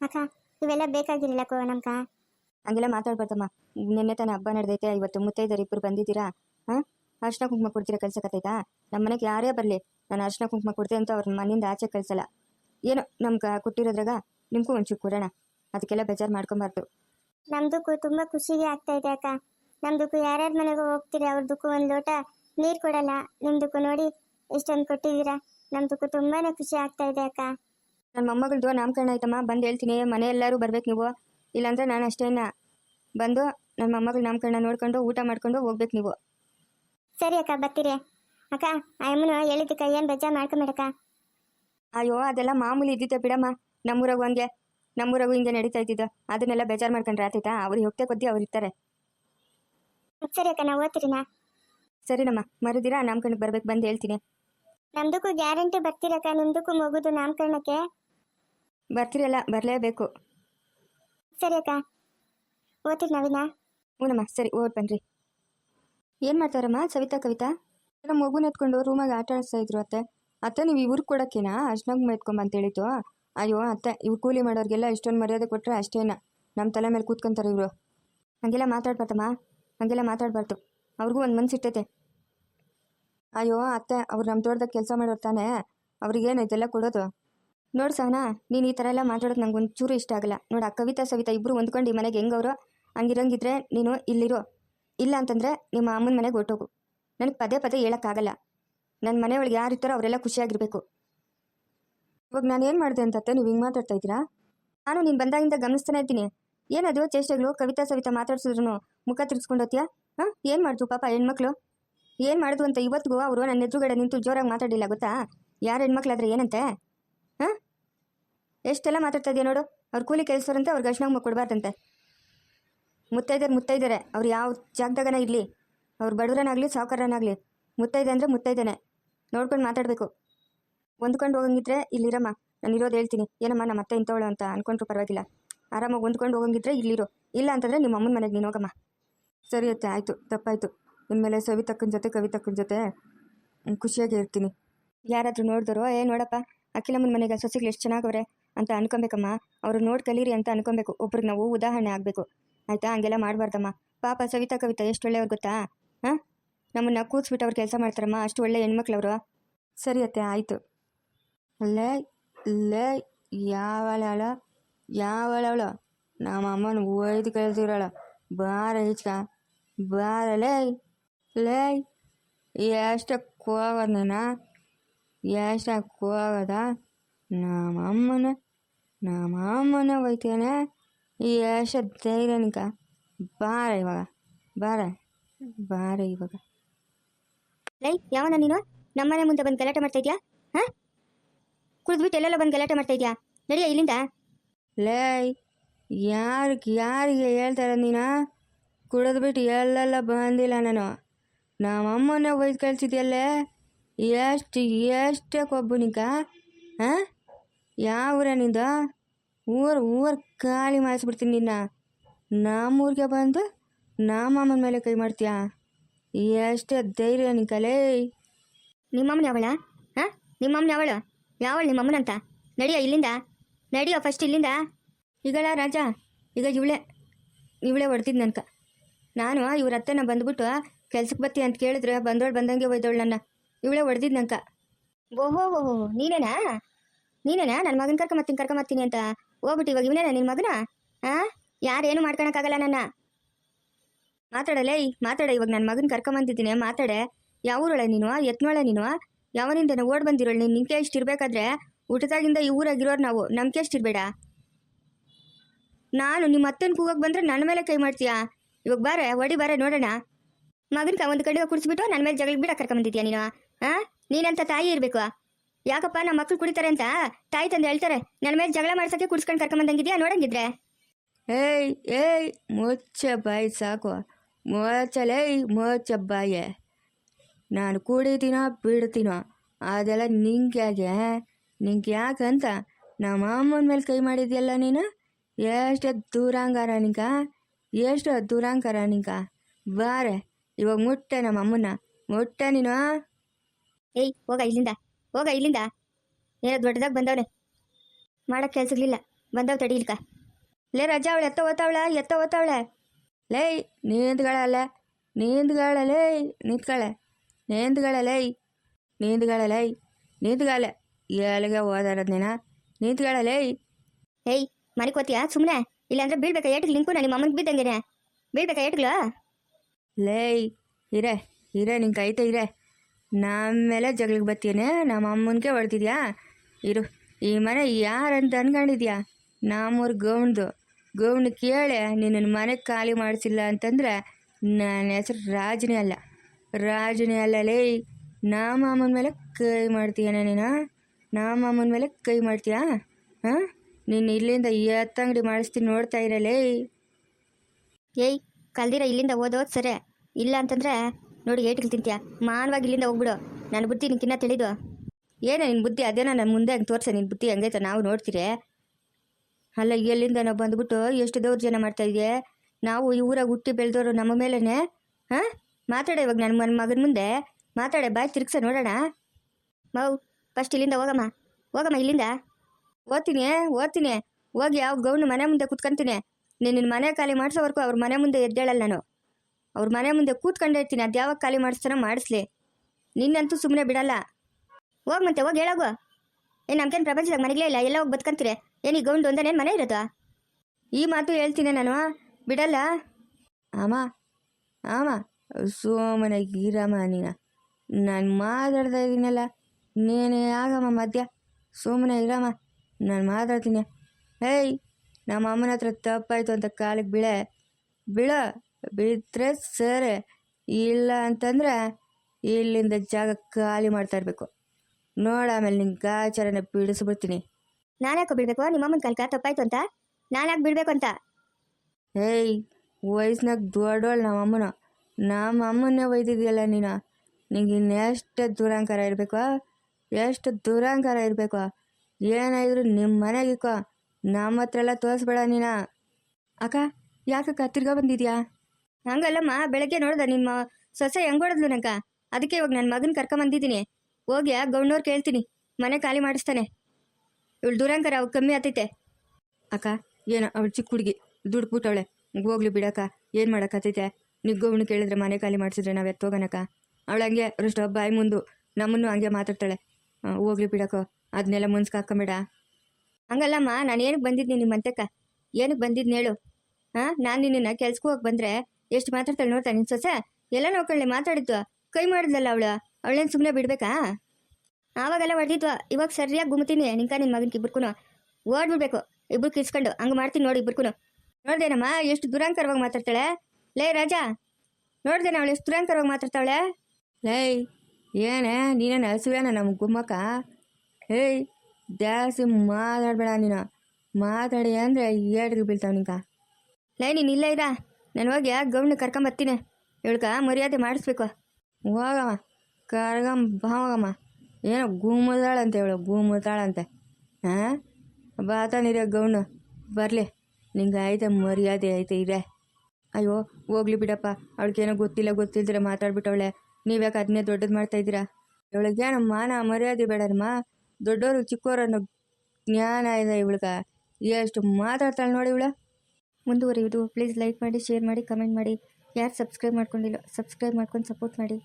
ಅಕ್ಕ ಇವೆಲ್ಲ ಬೇಕಾಗಿರಲಿಲ್ಲ ನಮ್ಕ ಹಂಗೆಲ್ಲ ಮಾತಾಡ್ಬಾರ್ದಮ್ಮ. ನಿನ್ನೆ ತಾನೇ ಹಬ್ಬ ನಡೆದೈತೆ ಇವತ್ತು ಮುತ್ತೈದರು ಇಬ್ಬರು ಬಂದಿದ್ದೀರಾ? ಹಾಂ? ಅರ್ಶನ ಕುಂಕುಮ ಕೊಡ್ತೀರಾ ಕಳ್ಸಕತ್ತೈತಾ? ನಮ್ಮ ಮನೆಗೆ ಯಾರೇ ಬರಲಿ ನಾನು ಅರ್ಶನ ಕುಂಕುಮ ಕೊಡ್ತೆ ಅಂತ ಅವ್ರ ಮನೆಯಿಂದ ಆಚೆ ಕಳ್ಸಲ್ಲ. ಏನೋ ನಮ್ಗೆ ಕೊಟ್ಟಿರೋದ್ರಾಗ ನಿಮ್ಗೂ ಒಂಚೂರು ಕೊಡೋಣ. ಅದಕ್ಕೆಲ್ಲ ಬೇಜಾರು ಮಾಡ್ಕೊಬಾರ್ದು. ದುಃಖ ತುಂಬಾ ಖುಷಿಗೆ ಆಗ್ತಾ ಇದೆ ಅಕ್ಕ. ದುಃಖ ಯಾರ್ಯಾರ ಮನೆಗೂ ಹೋಗ್ತೀರಿ ಅವ್ರದಕ್ಕೂ ಒಂದು ಲೋಟ ನೀರು ಕೊಡಲ್ಲ. ನಿಮ್ದಕ್ಕೂ ನೋಡಿ ಎಷ್ಟೊಂದು ಕೊಟ್ಟಿದ್ದೀರಾ. ನಮ್ದಕ್ಕೂ ತುಂಬಾನೇ ಖುಷಿ ಆಗ್ತಾ ಇದೆ ಅಕ್ಕ. ನನ್ನ ಮೊಮ್ಮಗಳದು ನಾಮಕರಣ ಆಯ್ತಮ್ಮ ಬಂದು ಹೇಳ್ತೀನಿ ಮನೆ ಎಲ್ಲರೂ ಬರ್ಬೇಕು ನೀವು. ಇಲ್ಲಾಂದ್ರೆ ನಾನು ಅಷ್ಟೇನ ಬಂದು ನನ್ನ ಮೊಮ್ಮಗಳ ನಾಮಕರಣ ನೋಡ್ಕೊಂಡು ಊಟ ಮಾಡ್ಕೊಂಡು ಹೋಗ್ಬೇಕು ನೀವು. ಸರಿ ಅಕ್ಕ ಬರ್ತೀರಿ. ಅಕ್ಕ ಅಮ್ಮನ ಹೇಳಿದ್ದಕ್ಕ ಏನು ಬೇಜಾರು ಮಾಡ್ಕೊಂಬೇಡಕ್ಕ? ಅಯ್ಯೋ ಅದೆಲ್ಲ ಮಾಮೂಲಿ ಇದ್ದಿದ್ದೆ ಬಿಡಮ್ಮ. ನಮ್ಮೂರಾಗೂ ಹಂಗೆ. ನಮ್ಮೂರಾಗು ಹಿಂಗೆ ನಡೀತಾ ಇದ್ದಿದ್ದು. ಅದನ್ನೆಲ್ಲ ಬೇಜಾರು ಮಾಡ್ಕೊಂಡ್ರೆ ಆತೈತಾ ಅವ್ರಿಗೆ ಹೋಗ್ತಾ ಕೊದ್ದಿ ಅವ್ರು ಇರ್ತಾರೆ. ಸರಿ ಅಕ್ಕ ನಾವು ಓದ್ತೀರಿನಾ ಸರಿನಮ್ಮ ಮರುದಿರ? ನಾಮಕರಣಕ್ಕೆ ಬರ್ಬೇಕು ಬಂದು ಹೇಳ್ತೀನಿ. ನಮ್ದಕ್ಕೂ ಗ್ಯಾರಂಟಿ ಬರ್ತೀರಕ್ಕ ನಿಮ್ದಕ್ಕೂ ಮಗುದು ನಾಮಕರಣಕ್ಕೆ. ಬರ್ತೀರಲ್ಲ ಬರಲೇಬೇಕು. ಸರಿ ಅಕ್ಕ. ಓದ್ತೀರಿ ನವೀನ ಹ್ಞೂನಮ್ಮ ಸರಿ ಓಡ್ ಬನ್ರಿ. ಏನು ಮಾಡ್ತಾರಮ್ಮ ಸವಿತಾ ಕವಿತಾ? ನಮ್ಮ ಮಗುನ ಎತ್ಕೊಂಡು ರೂಮಾಗ ಆಟ ಆಡಿಸ್ತಾ ಇದ್ರು ಅತ್ತೆ. ಅತ್ತೆ ನೀವು ಇವ್ರಿಗೆ ಕೊಡೋಕ್ಕೇನಾ? ಅರ್ಶನಾಗ ಎತ್ಕೊಂಬ ಅಂತ ಹೇಳಿದ್ದು ಅಯ್ಯೋ ಅತ್ತೆ ಇವ್ರು ಕೂಲಿ ಮಾಡೋರಿಗೆಲ್ಲ ಇಷ್ಟೊಂದು ಮರ್ಯಾದೆ ಕೊಟ್ಟರೆ ಅಷ್ಟೇನ? ನಮ್ಮ ತಲೆ ಮೇಲೆ ಕೂತ್ಕೊಂತಾರೆ ಇವರು. ಹಂಗೆಲ್ಲ ಮಾತಾಡ್ಬಾರ್ದಮ್ಮ. ಹಂಗೆಲ್ಲ ಮಾತಾಡಬಾರ್ದು. ಅವ್ರಿಗೂ ಒಂದು ಮನಸ್ಸಿಟ್ಟೈತೆ ಅಯ್ಯೋ ಅತ್ತೆ ಅವ್ರು ನಮ್ಮ ತೋಟದಾಗ ಕೆಲಸ ಮಾಡೋರು ತಾನೇ. ಅವ್ರಿಗೇನು ಇದೆಲ್ಲ ಕೊಡೋದು? ನೋಡು ಸಹನಾ ನೀನು ಈ ಥರ ಎಲ್ಲ ಮಾತಾಡೋದು ನಂಗೆ ಒಂಚೂರು ಇಷ್ಟ ಆಗಲ್ಲ. ನೋಡು ಕವಿತಾ, ಸವಿತಾ ಇಬ್ಬರು ಹೊಂದ್ಕೊಂಡು ಈ ಮನೆಗೆ ಹೆಂಗವ್ರು, ಹಂಗಿರಂಗಿದ್ರೆ ನೀನು ಇಲ್ಲಿರೋ. ಇಲ್ಲ ಅಂತಂದರೆ ನಿಮ್ಮ ಅಮ್ಮನ ಮನೆಗೆ ಹೊರ್ಟೋಗು. ನನಗೆ ಪದೇ ಪದೇ ಹೇಳೋಕ್ಕಾಗಲ್ಲ. ನನ್ನ ಮನೆ ಒಳಗೆ ಯಾರು ಇರ್ತಾರೋ ಅವರೆಲ್ಲ ಖುಷಿಯಾಗಿರಬೇಕು. ಇವಾಗ ನಾನು ಏನು ಮಾಡಿದೆ ಅಂತತ್ತೆ ನೀವು ಹಿಂಗೆ ಮಾತಾಡ್ತಾ ಇದ್ದೀರಾ? ನಾನು ನೀನು ಬಂದಾಗಿಂದ ಗಮನಿಸ್ತಾನೆ ಇದ್ದೀನಿ. ಏನದು ಚೇಷ್ಟೆಗಳು ಕವಿತಾ, ಸವಿತಾ ಮಾತಾಡ್ಸಿದ್ರು ಮುಖ ತಿರ್ಸ್ಕೊಂಡೋತಿಯಾ ಹಾಂ, ಏನು ಮಾಡಿದ್ರು ಪಾಪ ಹೆಣ್ಮಕ್ಳು? ಏನು ಮಾಡಿದ್ರು ಅಂತ ಇವತ್ತಿಗೂ ಅವರು ನನ್ನ ಎದುರುಗಡೆ ನಿಂತು ಜೋರಾಗಿ ಮಾತಾಡಿಲ್ಲ ಗೊತ್ತಾ? ಯಾರು ಹೆಣ್ಮಕ್ಳಾದ್ರೆ ಏನಂತೆ? ಎಷ್ಟೆಲ್ಲ ಮಾತಾಡ್ತಾ ನೋಡು. ಅವ್ರು ಕೂಲಿ ಕೆಲಸರಂತೆ ಅವ್ರಿಗೆ ಅರ್ಶನ ಕೊಡಬಾರ್ದಂತೆ. ಮುತ್ತೈದರು ಮುತ್ತೈದರೆ. ಅವ್ರು ಯಾವ ಜಾಗದಾಗನ ಇರಲಿ. ಅವ್ರು ಬಡವರನಾಗಲಿ ಸಾವುಕಾರನಾಗಲಿ ಮುತ್ತೈದೆ ಅಂದರೆ ಮುತ್ತೈದೇನೆ. ನೋಡ್ಕೊಂಡು ಮಾತಾಡಬೇಕು. ಹೊಂದ್ಕೊಂಡು ಹೋಗಂಗಿದ್ರೆ ಇಲ್ಲಿರಮ್ಮ. ನಾನು ಇರೋದು ಹೇಳ್ತೀನಿ. ಏನಮ್ಮ ನಮ್ಮ ಅತ್ತೆ ಇಂಥವಳು ಅಂತ ಅನ್ಕೊಂಡ್ರು ಪರವಾಗಿಲ್ಲ. ಆರಾಮಾಗಿ ಹೊಂದ್ಕೊಂಡು ಹೋಗಂಗಿದ್ರೆ ಇಲ್ಲಿರು. ಇಲ್ಲ ಅಂತಂದರೆ ನಿಮ್ಮ ಅಮ್ಮನ ಮನೆಗೆ ನೀನು ಹೋಗಮ್ಮ. ಸರಿ ಅತ್ತೆ, ಆಯಿತು. ತಪ್ಪಾಯಿತು. ಇನ್ಮೇಲೆ ಸವಿತಕ್ಕನ ಜೊತೆ, ಕವಿತಕ್ಕನ ಜೊತೆ ಖುಷಿಯಾಗಿ ಇರ್ತೀನಿ. ಯಾರಾದರೂ ನೋಡಿದ್ರು, ಏ ನೋಡಪ್ಪ, ಅಖಿಲಮ್ಮನ ಮನೆಗೆ ಸೊಸೆಗಳು ಎಷ್ಟು ಚೆನ್ನಾಗವ್ರೆ ಅಂತ ಅನ್ಕೊಬೇಕಮ್ಮ. ಅವರು ನೋಡಿ ಕಲೀರಿ ಅಂತ ಅನ್ಕೊಬೇಕು. ಒಬ್ರಿಗೆ ನಾವು ಉದಾಹರಣೆ ಆಗಬೇಕು. ಆಯ್ತಾ? ಹಂಗೆಲ್ಲ ಮಾಡಬಾರ್ದಮ್ಮ. ಪಾಪ ಸವಿತಾ ಕವಿತಾ ಎಷ್ಟು ಒಳ್ಳೆಯವ್ರು ಗೊತ್ತಾ? ಹಾಂ? ನಮ್ಮನ್ನು ಕೂತ್ಬಿಟ್ಟು ಅವ್ರು ಕೆಲಸ ಮಾಡ್ತಾರಮ್ಮ. ಅಷ್ಟು ಒಳ್ಳೆ ಹೆಣ್ಮಕ್ಳವರು. ಸರಿ ಅತ್ತೆ, ಆಯಿತು. ಲೇ ಲೇ ಯಾವಳ ಯಾವಳವಳು ನಮ್ಮ ಅಮ್ಮನ ಒಯ್ದು ಕಳ್ಸಿರಳ ಬಾರ ಹಿಚ್ಕ. ಬಾರ, ಲೇ. ಲೇ. ಎಷ್ಟಕ್ಕೆ ಹೋಗೋದು ನೀನು? ಎಷ್ಟಕ್ಕೆ ಹೋಗೋದ ನಮ್ಮ ಅಮ್ಮನ ನಮ್ಮ ಅಮ್ಮನ ಒಯ್ತೇನೆ ಎಷ್ಟು ಧೈರ್ಯ ನಿಂಕ. ಬಾರ ಇವಾಗ ಬಾರ ಬಾರ ಇವಾಗ. ಲೈ ಯಾವನ ನೀನು? ನಮ್ಮನೆ ಮುಂದೆ ಬಂದು ಗಲಾಟೆ ಮಾಡ್ತಾ ಇದೆಯಾ? ಹಾಂ? ಕುಡಿದ್ಬಿಟ್ಟು ಎಲ್ಲೆಲ್ಲ ಬಂದು ಗಲಾಟೆ ಮಾಡ್ತಾ ಇದೆಯಾ? ನಡಿಯ ಇಲ್ಲಿಂದ? ಲೈ ಯಾರಿಗೆ ಯಾರಿಗೆ ಹೇಳ್ತಾರ ನೀನ? ಕುಡಿದ್ಬಿಟ್ಟು ಎಲ್ಲೆಲ್ಲ ಬಂದಿಲ್ಲ ನಾನು. ನಮ್ಮ ಅಮ್ಮನ ಒಯ್ದು ಕಳ್ಸಿದ್ಯಲ್ಲೇ? ಎಷ್ಟು ಎಷ್ಟೇ ಕೊಬ್ಬು ನಿಕ ಹಾಂ? ಯಾವ ಊರ ನಿಂದ? ಊರು ಊರು ಖಾಲಿ ಮಾಡಿಸ್ಬಿಡ್ತೀನಿ ನಿನ್ನ. ನಮ್ಮೂರಿಗೆ ಬಂದು ನಮ್ಮ ಅಮ್ಮನ ಮೇಲೆ ಕೈ ಮಾಡ್ತೀಯಾ? ಎಷ್ಟೇ ಧೈರ್ಯ ನಿಂಕಲೇ ನಿಮ್ಮಮ್ಮನ ಯಾವಳ? ಹಾಂ? ನಿಮ್ಮಮ್ಮನ ಯಾವಳ? ಯಾವಳು ನಿಮ್ಮಮ್ಮನಂತ ನಡಿಯ ಇಲ್ಲಿಂದ? ನಡಿಯೋ ಫಸ್ಟ್ ಇಲ್ಲಿಂದ? ಈಗಳ ರಾಜ ಈಗ ಇವಳೆ ಇವಳೆ ಹೊಡ್ತಿದ್ ನನ್ಕ. ನಾನು ಇವ್ರ ಅತ್ತೆನ ಬಂದ್ಬಿಟ್ಟು ಕೆಲ್ಸಕ್ಕೆ ಬತ್ತಿ ಅಂತ ಕೇಳಿದ್ರೆ ಬಂದೋಳು ಬಂದಂಗೆ ಒಯ್ದೋಳು ನನ್ನ. ಇವಳೆ ಹೊಡೆದಿದ್ ನಂಕ ಓಹೋ ಓಹೋ ನೀನೇನಾ? ನೀನೇನಾ? ನನ್ನ ಮಗನ ಕರ್ಕೊಂಬತ್ತೀನಿ ಕರ್ಕೊಂಬತ್ತೀನಿ ಅಂತ ಹೋಗ್ಬಿಟ್ಟು ಇವಾಗ ಇವನೇನಾ ನಿನ್ನ ಮಗನ? ಹಾಂ ಯಾರೇನು ಮಾಡ್ಕೊಳಕ್ಕಾಗಲ್ಲ ನನ್ನ. ಮಾತಾಡಲೇ, ಮಾತಾಡ ಇವಾಗ ನನ್ನ ಮಗನ ಕರ್ಕೊಂಬಂದಿದ್ದೀನಿ ಮಾತಾಡೆ. ಯಾವ ಊರೊಳೆ ನೀನು? ಎತ್ನೊಳೆ ನೀನು? ಯಾವನಿಂದ ಓಡ್ ಬಂದಿರೋಳು ನೀನು ನಿನ್ಕೆ ಇಷ್ಟು ಇರ್ಬೇಕಾದ್ರೆ ಊಟದಾಗಿಂದ ಈ ಊರಾಗಿರೋರು ನಾವು. ನಮ್ಗೆ ಇರಬೇಡ. ನಾನು ನಿಮ್ಮ ಅತ್ತನ ಕೂಗಕ್ಕೆ ಬಂದ್ರೆ ನನ್ನ ಮೇಲೆ ಕೈ ಮಾಡ್ತೀಯಾ? ಇವಾಗ ಬಾರೆ ಒಡಿ ಬಾರೆ, ನೋಡೋಣ. ಮಗನ ಒಂದು ಕಡೆಗೆ ಕುಡಿಸ್ಬಿಟ್ಟು ನನ್ನ ಮೇಲೆ ಜಗಳ ಬಿಡ ಕರ್ಕೊಂಬಂದಿದ್ಯಾ ನೀನು? ಹಾಂ ನೀನಂತ ತಾಯಿ ಇರಬೇಕು. ಯಾಕಪ್ಪ ನಮ್ಮ ಮಕ್ಳು ಕುಡಿತಾರೆ ಅಂತ? ತಾಯಿ ತಂದೆ ಹೇಳ್ತಾರೆ ನನ್ನ ಮೇಲೆ ಜಗಳ ಮಾಡ್ಸಕ್ಕೆ ಕುಡಿಸ್ಕೊಂಡು ಕರ್ಕೊಂಬಂದಂಗಿದ್ಯಾ? ನೋಡಂಗಿದ್ರೆ? ಏಯ್ ಏಯ್ ಮೋಚ ಬಾಯಿ ಸಾಕು. ಮೋಚಲೇ ಮೋಚ ಬಾಯೆ. ನಾನು ಕುಡಿತೀನೋ ಬಿಡ್ತೀನೋ ಅದೆಲ್ಲ ನಿಂಗೆ ಯಾಕೆ ನಿಂಗೆ ಯಾಕಂತ ನಮ್ಮ ಅಮ್ಮನ ಮೇಲೆ ಕೈ ಮಾಡಿದ್ಯಲ್ಲ ನೀನು? ಎಷ್ಟು ದೂರಾಂಗಾರ ನಿಂಕ ಎಷ್ಟು ದೂರಾಂಗಾರ ನಿಂಕ ಬಾರೆ ಇವಾಗ ಮುಟ್ಟೆ ನಮ್ಮ ಅಮ್ಮನ ಮುಟ್ಟೆ ನೀನು ಏಯ್ ಹೋಗ ಇಲ್ಲಿಂದ. ಹೋಗ ಇಲ್ಲಿಂದ. ಏನೋ ದೊಡ್ಡದಾಗ ಬಂದವನೆ. ಮಾಡಕ್ಕೆ ಕೆಲ್ಸಗಳಿಲ್ಲ ಬಂದವ್ ತಡಿ ಇಲ್ಕ. ಲೇ ರಜಾ ಅವಳು ಎತ್ತ ಓತಾವಳ ಎತ್ತ ಓತಾವಳೆ ಲೇ ನೀಂದ್ಗಳಲ್ಲ ನೀಂದ್ಗಳ ಲೇ. ನಿಂತ್ಕಳೆ. ನೀಂದ್ಗಳ ಲೇ. ನೀಂದ್ಗಳ ಲೇ. ನಿಂತ್ಗಾಲೆ ಎಲ್ಲಿಗೆ ಓದಾರದ್ನೇನ ನಿಂತ್ಗಳ ಲೇ. ಏಯ್ ಮನಿಕೋತಿಯಾ ಸುಮ್ಮನೆ ಇಲ್ಲಾಂದ್ರೆ ಬೀಳ್ಬೇಕಾ ಏಟಿಗೆ ಲಿಂಕು ನಿಮ್ಮ ಅಮ್ಮನಿಗೆ ಬಿದ್ದಂಗೆನೆ? ಬೀಳ್ಬೇಕಾ ಏಟ್ಗಳು? ಲೇಯ್ ಇರೆ. ಇರೆ ನಿಂಗೆ ಕೈತೆ ಇರೆ. ನಮ್ಮ ಮೇಲೆ ಜಗಳಿಗೆ ಬತ್ತೀನಿ. ನಮ್ಮ ಅಮ್ಮನಿಗೆ ಹೊಡೆದಿದ್ಯಾ? ಇರು, ಈ ಮನೆ ಯಾರಂತ ಅನ್ಕೊಂಡಿದ್ಯಾ? ನಮ್ಮೂರು ಗೌಣ್ದು ಗೌಣ್ಣ ಕೇಳೆ ನಿನ್ನ ಮನೆ ಖಾಲಿ ಮಾಡಿಸಿಲ್ಲ ಅಂತಂದ್ರೆ ನನ್ನ ಹೆಸರು ರಾಜನೇ ಅಲ್ಲ. ರಾಜನೇ ಅಲ್ಲ ಲೇ ನಮ್ಮ ಅಮ್ಮನ ಮೇಲೆ ಕೈ ಮಾಡ್ತೀಯನ ನೀನು? ನಮ್ಮ ಅಮ್ಮನ ಮೇಲೆ ಕೈ ಮಾಡ್ತೀಯಾ? ಹಾಂ? ನೀನು ಇಲ್ಲಿಂದ ಎತ್ತಂಗಡಿ ಮಾಡಿಸ್ತೀನಿ ನೋಡ್ತಾ ಇರಲೇ. ಏಯ್, ಕಲ್ದಿರ ಇಲ್ಲಿಂದ ಓದೋದು ಸರಿ. ಇಲ್ಲ ಅಂತಂದ್ರೆ ನೋಡಿ ಏಟಿಗೆ ತಿಂತೀಯ? ಮಾನವಾಗಿ ಇಲ್ಲಿಂದ ಹೋಗ್ಬಿಡು. ನನ್ನ ಬುದ್ಧಿ ನಿನ್ಕಿನ್ನ ತಿಳಿದು ಏನೋ ನಿನ್ನ ಬುದ್ಧಿ, ಅದೇನೋ ನನ್ನ ಮುಂದೆ ಹಂಗೆ ತೋರ್ಸ. ನಿನ್ನ ಬುದ್ಧಿ ಹೆಂಗೈತೆ, ನಾವು ನೋಡ್ತೀರಿ? ಅಲ್ಲ, ಎಲ್ಲಿಂದ ನಾವು ಬಂದ್ಬಿಟ್ಟು ಎಷ್ಟು ಮಾಡ್ತಾ ಇದೆಯೇ? ನಾವು ಈ ಊರಾಗ ಹುಟ್ಟಿ ಬೆಳೆದವರು ನಮ್ಮ ಮೇಲೇ ಹಾಂ? ಮಾತಾಡ ಇವಾಗ ನನ್ನ ನನ್ನ ಮಗನ ಮುಂದೆ. ಮಾತಾಡೆ, ಬಾಯ್ ತಿರ್ಗ್ಸ, ನೋಡೋಣ. ಮೌ, ಫಸ್ಟ್ ಇಲ್ಲಿಂದ ಹೋಗಮ್ಮ. ಹೋಗಮ್ಮ ಇಲ್ಲಿಂದ. ಓದ್ತೀನಿ ಓದ್ತೀನಿ. ಹೋಗಿ ಯಾವ ಗೌನ್ ಮನೆ ಮುಂದೆ ಕುತ್ಕೊಂತೀನಿ. ನೀನು ನಿನ್ನ ಮನೆ ಖಾಲಿ ಮಾಡಿಸೋವರೆಗೂ ಅವ್ರ ಮನೆ ಮುಂದೆ ಎದ್ದೇಳಲ್ಲ ನಾನು. ಅವ್ರ ಮನೆ ಮುಂದೆ ಕೂತ್ಕೊಂಡೇ ಇರ್ತೀನಿ. ಅದು ಯಾವಾಗ ಖಾಲಿ ಮಾಡಿಸ್ತಾನೋ ಮಾಡಿಸ್ಲಿ. ನಿನ್ನಂತೂ ಸುಮ್ಮನೆ ಬಿಡಲ್ಲ. ಹೋಗ್ ಮತ್ತೆ, ಹೋಗಿ ಹೇಳೋಗು. ಏನು ನಮ್ಗೇನು ಪ್ರಪಂಚದಾಗ ಮನೆಗಳೇ ಇಲ್ಲ. ಎಲ್ಲ ಹೋಗಿ ಬದುಕಂತೀರಿ. ಏನು ಈ ಗೌಂಡು ಒಂದೇನೇನು ಮನೆ ಇರೋದು? ಈ ಮಾತು ಹೇಳ್ತೀನಿ ನಾನು. ಬಿಡಲ್ಲ? ಆಮ ಆಮ ಸೋಮನೆ ಗೀರಮ್ಮ ನೀನ ನಾನು ಮಾತಾಡ್ತಾ ಇದ್ದೀನಲ್ಲ. ನೀನೇ ಆಗಮ್ಮ ಮಧ್ಯ. ಸುಮ್ಮನೆ ಇರಮ್ಮ ನಾನು ಮಾತಾಡ್ತೀನಿ. ಹೇಯ್ ನಮ್ಮ ಅಮ್ಮನ ಹತ್ರ ತಪ್ಪಾಯ್ತು ಅಂತ ಕಾಲಿಗೆ ಬೀಳೆ. ಬೀಳ. ಬಿದ್ದರೆ ಸರಿ ಇಲ್ಲ ಅಂತಂದ್ರೆ ಇಲ್ಲಿಂದ ಜಾಗ ಖಾಲಿ ಮಾಡ್ತಾ ಇರಬೇಕು. ನೋಡ ಆಮೇಲೆ ನಿಂಗೆ ಗಾಚಾರನ ಬಿಡಿಸ್ಬಿಡ್ತೀನಿ. ನಾನ್ಯಾಕೆ ಬಿಡಬೇಕು ಬಿಡ್ಬೇಕು? ನಿಮ್ಮ ಅಮ್ಮನ ಕಲ್ಕ ತಪ್ಪಾಯ್ತು ಅಂತ? ನಾನ್ಯಾಕೆ ಬಿಡಬೇಕು ಬಿಡ್ಬೇಕು ಅಂತ? ಏಯ್ ವಯಸ್ಸಿನಾಗ ದೊಡ್ಡೋಳು ನಮ್ಮ ಅಮ್ಮನ. ನಮ್ಮ ಅಮ್ಮನ್ನೇ ಒಯ್ದಿದ್ಯಲ್ಲ ನೀನು. ನಿಂಗೆ ಇನ್ನೆಷ್ಟು ದುರಂಕಾರ ಇರಬೇಕು? ಎಷ್ಟು ದುರಂಕಾರ ಇರಬೇಕು? ಏನಾದ್ರು ನಿಮ್ಮ ಮನೆಗಿಕ್ಕೋ ನಮ್ಮ ಹತ್ರ ಎಲ್ಲ ತೋರಿಸ್ಬೇಡ ನೀನ. ಅಕ್ಕ ಯಾಕಕ್ಕ? ತಿರ್ಗಾ ಬಂದಿದ್ಯಾ? ಹಂಗಲ್ಲಮ್ಮ, ಬೆಳಗ್ಗೆ ನೋಡ್ದೆ ನಿಮ್ಮ ಸೊಸೆ ಹೆಂಗ್ ಹೊಡೆದ್ಲು ನಂಗ? ಅದಕ್ಕೆ ಇವಾಗ ನನ್ನ ಮಗನ ಕರ್ಕೊಂಬಂದಿದ್ದೀನಿ ಹೋಗಿ ಆ ಕೇಳ್ತೀನಿ. ಮನೆ ಖಾಲಿ ಮಾಡಿಸ್ತಾನೆ. ಇವಳು ದುರಂಕರ ಅವ್ ಕಮ್ಮಿ ಆತೈತೆ. ಅಕ್ಕ, ಏನೋ ಅವಳು ಚಿಕ್ಕ ಹುಡುಗಿ. ದುಡ್ಡು ಬಿಟ್ಟವಳೆ ಹೋಗ್ಲಿ ಬಿಡಕ್ಕ. ಏನು ಮಾಡೋಕ್ಕತ್ತೈತೆ ನಿಗ್ಗೋವನು ಕೇಳಿದ್ರೆ ಮನೆ ಖಾಲಿ ಮಾಡಿಸಿದ್ರೆ ನಾವು ಎತ್ತೋಗನಕ್ಕ ಅವಳು ಹಂಗೆ ರುಷ್ಟ ಬಾಯಿ ಮುಂದು ನಮ್ಮನ್ನು ಹಂಗೆ ಮಾತಾಡ್ತಾಳೆ. ಹೋಗ್ಲಿ ಬಿಡಕ್ಕೋ. ಅದನ್ನೆಲ್ಲ ಮುನ್ಸ್ಕಾಕೊಂಬೇಡ ಹಂಗಲ್ಲಮ್ಮ, ನಾನು ಏನಕ್ಕೆ ಬಂದಿದ್ದೀನಿ ನಿಮ್ಮ ಅಂತಕ್ಕ ಏನಕ್ಕೆ ಹೇಳು? ಹಾಂ ನಾನು ನಿನ್ನ ಕೆಲ್ಸಕ್ಕೆ ಹೋಗಿ ಬಂದರೆ ಎಷ್ಟು ಮಾತಾಡ್ತಾಳೆ ನೋಡ್ತಾ ನಿನ್ನ ಸೊಸೆ? ಎಲ್ಲ ನೋಡ್ಕೊಳ್ಳಿ ಮಾತಾಡಿದ್ವ ಕೈ ಮಾಡಿದ್ಲಲ್ಲ ಅವಳು? ಅವಳೇನು ಸುಮ್ಮನೆ ಬಿಡ್ಬೇಕಾ? ಆವಾಗೆಲ್ಲ ಹೊಡೆದಿದ್ವ. ಇವಾಗ ಸರಿಯಾಗಿ ಗುಮ್ತೀನಿ ನಿಂಕ ನಿನ್ನ ಮಗನಿಗೆ ಇಬ್ಬರ್ಕುನು ಓಡ್ಬಿಡ್ಬೇಕು. ಇಬ್ಬರು ಕಿಸ್ಕೊಂಡು ಹಂಗೆ ಮಾಡ್ತೀನಿ ನೋಡಿ ಇಬ್ಬರ್ಕುನು ನೋಡ್ದೇನಮ್ಮ, ಎಷ್ಟು ದುರಂಕರವಾಗಿ ಮಾತಾಡ್ತಾಳೆ? ಲೇ ರಾಜಾ! ನೋಡ್ದೇನ ಅವಳು ಎಷ್ಟು ದುರಂಕರವಾಗಿ ಮಾತಾಡ್ತಾಳೆ? ಲೇಯ್ ಏನೇ? ನೀನೇನು ಹಸುವೇನ ನಮ್ಮ ಗುಮ್ಮಕ್ಕ? ಏಯ್ ಜಾಸ್ತಿ ಮಾತಾಡಬೇಡ ನೀನು. ಮಾತಾಡಿ ಅಂದರೆ ಏಡ್ಗೆ ಬೀಳ್ತಾವ ನಿಂಕ ಲೈ, ನೀನು ಇಲ್ಲ ಇರಾ. ನಾನು ಹೋಗಿ ಆ ಗೌಡ್ನ ಕರ್ಕೊಂಬರ್ತೀನಿ ಮರ್ಯಾದೆ ಮಾಡಿಸ್ಬೇಕು. ಹೋಗಮ್ಮ ಕರ್ಗಮ್ಮ ಹೋಗಮ್ಮ ಏನೋ ಗುಮ್ಮದಾಳಂತೆ ಇವಳು, ಗುಮ್ಮದಾಳಂತೆ. ಹಾಂ ಬಾತಾನಿರ ಗೌನು ಬರಲಿ. ನಿಂಗೆ ಐತೆ ಮರ್ಯಾದೆ ಐತೆ ಇದೆ. ಅಯ್ಯೋ, ಹೋಗ್ಲಿ ಬಿಡಪ್ಪ. ಅವಳಿಗೇನೋ ಗೊತ್ತಿಲ್ಲ ಗೊತ್ತಿಲ್ದಿರ ಮಾತಾಡ್ಬಿಟ್ಟವಳೆ. ನೀವ್ಯಾಕೆ ಅದನ್ನೇ ದೊಡ್ಡದು ಮಾಡ್ತಾ ಇದ್ದೀರಾ? ಇವಳಿಗೇನೋ ಮಾನ, ಮರ್ಯಾದೆ ಬೇಡಮ್ಮ ದೊಡ್ಡವರು ಚಿಕ್ಕವರು ಅನ್ನೋ ಜ್ಞಾನ ಇದೆ ಇವಳಿಗೆ. ಎಷ್ಟು ಮಾತಾಡ್ತಾಳೆ ನೋಡಿ ಇವಳು. ಮುಂದುವರಿಯುವುದು. ಪ್ಲೀಸ್ ಲೈಕ್ ಮಾಡಿ ಶೇರ್ ಮಾಡಿ ಕಮೆಂಟ್ ಮಾಡಿ. ಯಾರು ಸಬ್ಸ್ಕ್ರೈಬ್ ಮಾಡ್ಕೊಂಡಿಲ್ಲ ಸಬ್ಸ್ಕ್ರೈಬ್ ಮಾಡ್ಕೊಂಡು ಸಪೋರ್ಟ್ ಮಾಡಿ.